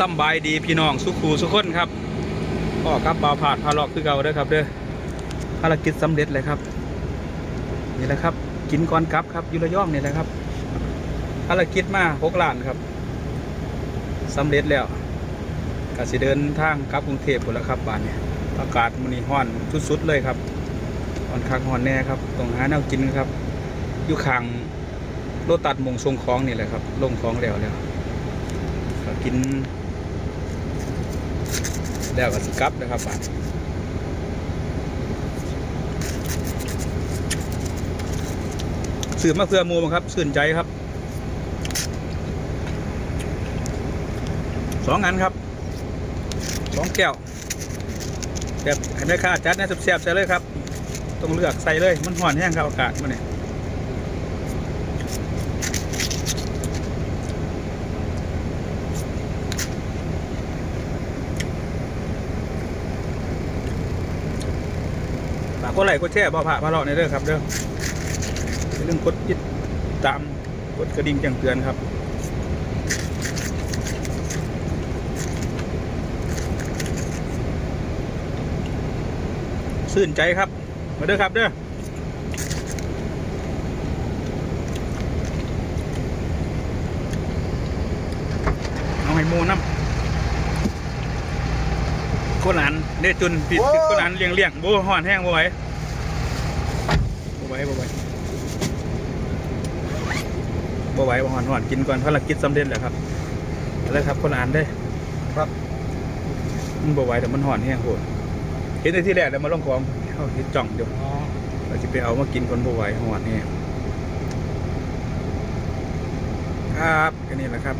สำบายดีพี่น้องสุขูสุขคนครับก็ครับบ่าวผาดพาลาะคือเก่าเด้อครับเด้อภารกิจสำเร็จเลยครับ นี่แหละครับ กินก่อนกลับครับยุระย่อมนี่แหละครับภารกิจมาหกล้านครับสำเร็จแล้วก็สิเดินทางกลับกรุงเทพหมดแล้วครับบ้านเนี่ยอากาศมันนี่ห้อนสุดๆเลยครับห้อนคักห้อนแน่ครับต้องหาแนวกินครับอยู่ข้างโลตัดมงทรงคลองนี่แหละครับลงคลองแล้วแล้วกิน แล้วก็สกับนะครับบ้านสื่อมาเพื่อมูมครับสื่นใจครับสองอันครับสองแก้วแบบให้แม่ค้าจัดนะแซ่บๆใส่เลยครับ ต้องเลือกใส่เลย มันห่อนแห้งครับอากาศมันเนี่ยากกดไลค์กดแชร์บ่ผ่าพาเลาะในเด้อครับเด้ออย่าลืมกดติดตามกดกระดิ่งแจ้งเตือนครับสื่นใจครับ มาเด้อครับเด้อเอาให้มูน้ำ คนหลานเด้จุนผิดผิดคนหลานเลี้ยงเลี้ยงบ่ห่อนแห้งบ่ไหวบ่ไหวบ่ไหวบ่ไหวบ่ห่อนห่อนกินก่อนภารกิจสำเร็จแล้วครับเอาเลยครับคนหลานเด้อครับมันบ่ไหวแต่มันห่อนแห้งโหดเห็นในที่แรกแล้วมาลงของเขาเห็นจ่องเดี๋ยวอ๋อเราจะไปเอามากินคนบ่ไหวหอดนี่ครับแค่นี้แหละครับ